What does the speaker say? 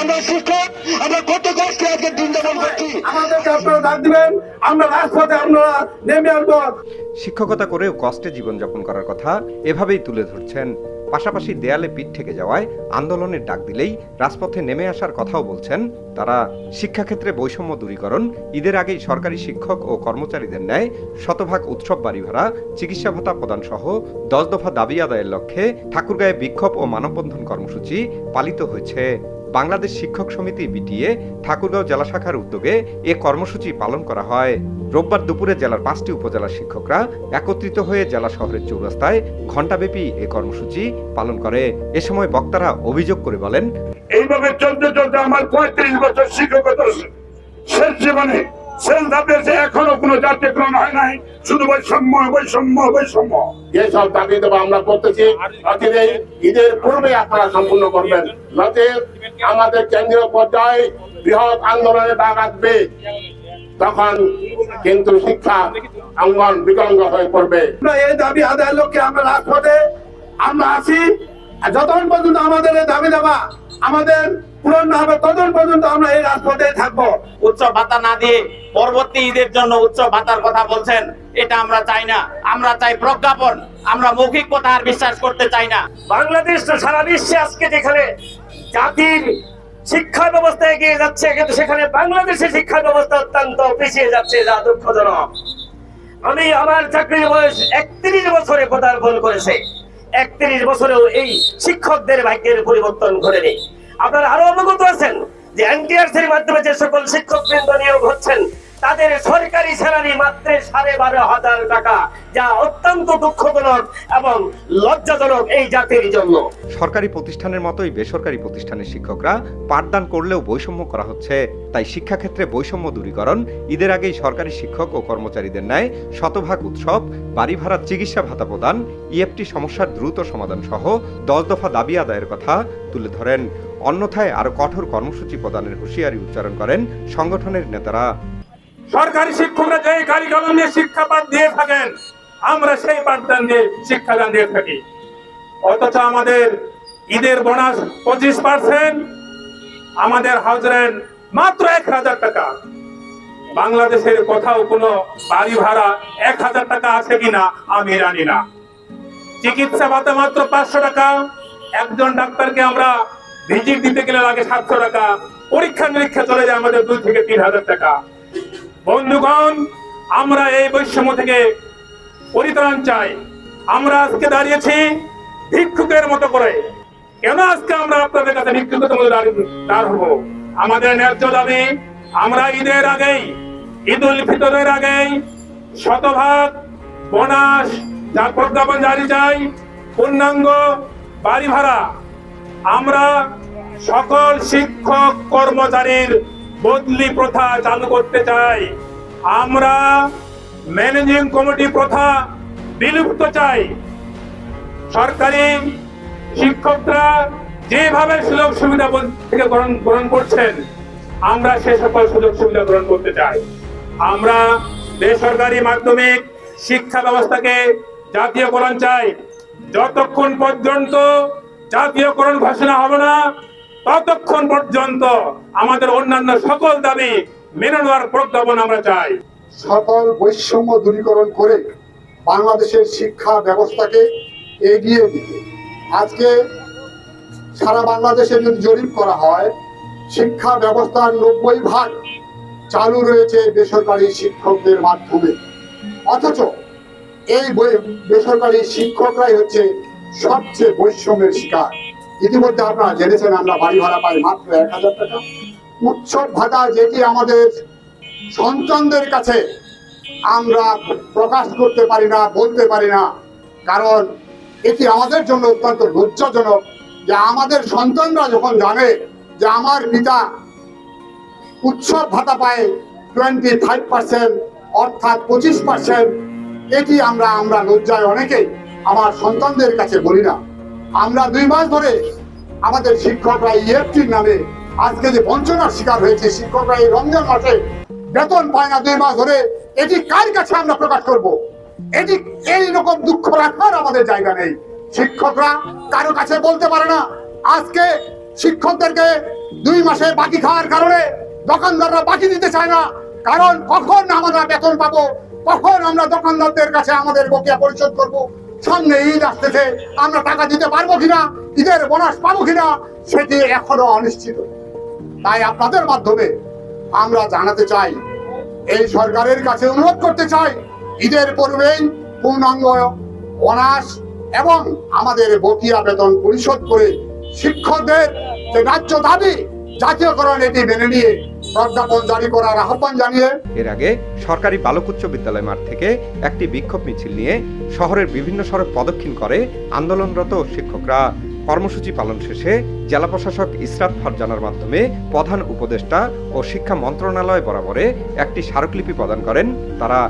আমরা শিক্ষক আমরা কত কষ্টে আজকে দিন যাপন করছি। আমাদেরকে আপনারা ডাক দিবেন আমরা রাজপথে আপনারা নেমে আসব। শিক্ষকতা করেও কষ্টে জীবনযাপন করার কথা এভাবেই তুলে ধরছেন। পাশাপাশি দেয়ালে পিঠ থেকে যাওয়ায় আন্দোলনের ডাক দিলেই রাজপথে নেমে আসার কথাও বলছেন তারা। শিক্ষাক্ষেত্রে বৈষম্য দূরীকরণ ঈদের আগেই সরকারি শিক্ষক ও কর্মচারীদের ন্যায় শতভাগ উৎসব বাড়ি ভাড়া চিকিৎসা ভাতা প্রদান সহ দশ দফা দাবি আদায়ের লক্ষ্যে ঠাকুরগাঁয়ে বিক্ষোভ ও মানববন্ধন কর্মসূচি পালিত হয়েছে। বাংলাদেশ শিক্ষক সমিতি বিটিএ ঠাকুরগাঁও জেলা শাখার উদ্যোগে এ কর্মসূচি পালন করা হয়। রোববার দুপুরে জেলার পাঁচটি উপজেলার শিক্ষকরা একত্রিত হয়ে জেলা শহরের চৌরাস্তায় ঘণ্টাব্যাপী এ কর্মসূচি পালন করে। এ সময় বক্তারা অভিযোগ করে বলেন, এইভাবে চলতে চলতে আমার পঁয়ত্রিশ বছর শিক্ষকতা শেষ জীবনে শেষ এখনও কোনো জাতীয়করণ হয় নাই শুধু বৈষম্য বৈষম্য বৈষম্য। যেসব দাবি দেবো আমরা করতেছি নচেত ঈদের পূর্বে আপনারা সম্পূর্ণ করবেন। নচেত আমাদের কেন্দ্রীয় পর্যায়ে বৃহৎ আন্দোলনে ডাক আসবে তখন কিন্তু শিক্ষা অঙ্গন বিকলাঙ্গ হয়ে পড়বে। এই দাবি আদায়ের লক্ষ্যে আমরা রাজপথে আমরা আছি। যতক্ষণ পর্যন্ত আমাদের এই দাবি দেওয়া আমাদের পূরণ না হবে ততক্ষণ পর্যন্ত আমরা এই রাজপথে থাকব। উচ্চ ভাতা না দিয়ে পরবর্তী ঈদের জন্য উচ্চ ভাতার কথা বলছেন এটা আমরা চাই না। আমরা চাই প্রজ্ঞাপন আমরা মৌখিক কথা আর বিশ্বাস করতে চাই না। বাংলাদেশ তো সারা বিশ্বে আজকে যেখানে জাতির শিক্ষা ব্যবস্থা এগিয়ে যাচ্ছে কিন্তু সেখানে বাংলাদেশের শিক্ষা ব্যবস্থা অত্যন্ত পিছিয়ে যাচ্ছে যা দুঃখজনক। আমি আমার চাকরির বয়স একত্রিশ বছরে পদার্পণ করেছে। একত্রিশ বছরেও এই শিক্ষকদের ভাগ্যের পরিবর্তন ঘটেনি। আপনারা আরও অবগত আছেন যে এনটিআরসির মাধ্যমে যে সকল শিক্ষক বৃন্দ নিয়োগ হচ্ছেন তাদের সরকারি স্যালারি মাত্র সাড়ে বারো হাজার টাকা, যা অত্যন্ত দুঃখজনক এবং লজ্জাজনক এই জাতির জন্য। সরকারি প্রতিষ্ঠানের মতোই বেসরকারি প্রতিষ্ঠানের শিক্ষকরা পাঠদান করলেও বৈষম্য করা হচ্ছে। তাই শিক্ষাক্ষেত্রে বৈষম্য দূরীকরণ, ঈদের আগেই সরকারি শিক্ষক ও কর্মচারীদের ন্যায় শতভাগ উৎসব, বাড়ি ভাড়া চিকিৎসা ভাতা প্রদান ইএফটি সমস্যার দ্রুত সমাধান সহ দশ দফা দাবি আদায়ের কথা তুলে ধরেন। অন্যথায় আরও কঠোর কর্মসূচি প্রদানের হুঁশিয়ারি উচ্চারণ করেন সংগঠনের নেতারা। সরকারি শিক্ষকরা যে কারিকলম নিয়ে শিক্ষা পাঠ দিয়ে থাকেন, আমরা সেই পাঠদান দিয়ে শিক্ষাদান দিয়ে থাকি। অথচ আমাদের ঈদের বোনাস পঁচিশ পার্সেন্ট আমাদের হাউস রেন্ট মাত্র এক হাজার টাকা। বাংলাদেশের কোথাও কোনো বাড়ি ভাড়া এক হাজার টাকা আছে কিনা আমি জানি না। চিকিৎসা ভাতা মাত্র পাঁচশো টাকা, একজন ডাক্তারকে আমরা ভিজিট দিতে গেলে লাগে সাতশো টাকা পরীক্ষা নিরীক্ষা চলে যায় আমাদের দুই থেকে তিন হাজার টাকা। বন্ধুগণ, আমরা এই বৈষম্য থেকে পরিত্রাণ চাই। আমরা আজকে দাঁড়িয়েছি ভিক্ষুকের মতো করে। কেন আজকে আমরা আপনাদের কাছে ভিক্ষুকের মতো দাঁড় হব? আমাদের ন্যায্য দাবি, আমরা ঈদের আগেই, ঈদ উল ফিতরের আগেই শতভাগ বোনাস যার প্রজ্ঞাপন জারি চাই, পূর্ণাঙ্গ বাড়ি ভাড়া। আমরা সকল শিক্ষক কর্মচারীর বদলি প্রথা চালু করতে চাই। আমরা ম্যানেজিং কমিটি প্রথা বিলুপ্ত চাই। সরকারি শিক্ষকরা যেভাবে সুযোগ সুবিধা থেকে গ্রহণ গ্রহণ করছেন, আমরা সে সকল সুযোগ সুবিধা গ্রহণ করতে চাই। আমরা বেসরকারি মাধ্যমিক শিক্ষা ব্যবস্থাকে জাতীয়করণ চাই। যতক্ষণ পর্যন্ত জাতীয়করণ ঘোষণা হবে না ততক্ষণ পর্যন্ত আমাদের অন্যান্য সকল দাবি মেনে নেওয়ার প্রজ্ঞাপন আমরা চাই। সকল বৈষম্য দূরীকরণ করে বাংলাদেশের শিক্ষা ব্যবস্থাকে এগিয়ে দিতে আজকে সারা বাংলাদেশে যদি জরিপ করা হয়, শিক্ষা ব্যবস্থার নব্বই ভাগ চালু রয়েছে বেসরকারি শিক্ষকদের মাধ্যমে। অথচ এই বেসরকারি শিক্ষকরাই হচ্ছে সবচেয়ে বৈষম্যের শিকার। ইতিমধ্যে আপনারা জেনেছেন আমরা বাড়ি ভাড়া পাই মাত্র এক হাজার টাকা। উৎসব ভাতা যেটি আমাদের সন্তানদের কাছে আমরা প্রকাশ করতে পারি না, বলতে পারি না। কারণ এটি আমাদের জন্য অত্যন্ত লজ্জাজনক যে আমাদের সন্তানরা যখন জানে যে আমার পিতা উৎসব ভাতা পায় টোয়েন্টি ফাইভ পার্সেন্ট অর্থাৎ পঁচিশ পার্সেন্ট, এটি আমরা আমরা লজ্জায় অনেকেই আমার সন্তানদের কাছে বলি না। আমরা দুই মাস ধরে আমাদের শিক্ষকরা ইএফটির নামে আজকে যে বঞ্চনার শিকার হয়েছে, শিক্ষকরা এই রমজান মাসে বেতন পায় না দুই মাস ধরে, এটি কার কাছে আমরা প্রকাশ করব? এটি এই রকম দুঃখ রাখার আমাদের জায়গা নেই। শিক্ষকরা কারও কাছে বলতে পারে না। আজকে শিক্ষকদেরকে দুই মাসে বাকি খাওয়ার কারণে দোকানদাররা বাকি দিতে চায় না। কারণ কখন আমরা বেতন পাবো? কখন আমরা দোকানদারদের কাছে আমাদের বকেয়া পরিশোধ করব? সামনে ঈদ আসতেছে আমরা টাকা দিতে পারব কিনা, ঈদের বোনাস পাবো কিনা, সেটি এখনও অনিশ্চিত। তাই আপনাদের মাধ্যমে আমরা জানাতে চাই, এই সরকারের কাছে অনুরোধ করতে চাই, ঈদের পূর্বেই পূর্ণাঙ্গ বোনাস এবং আমাদের বকেয়া বেতন পরিশোধ করে শিক্ষকদের যে ন্যায্য দাবি জাতীয়করণ এটি মেনে নিয়ে প্রজ্ঞাপন জারি করার আহ্বান জানিয়ে এর আগে সরকারি বালক উচ্চ বিদ্যালয় মাঠ থেকে একটি বিক্ষোভ মিছিল নিয়ে শহরের বিভিন্ন সড়ক প্রদক্ষিণ করে আন্দোলনরত শিক্ষকরা। কর্মসূচি পালন শেষে জেলা প্রশাসক ইসরাত ফারজানার মাধ্যমে প্রধান উপদেষ্টা ও শিক্ষা মন্ত্রণালয় বরাবরে একটি স্মারকলিপি প্রদান করেন। তারা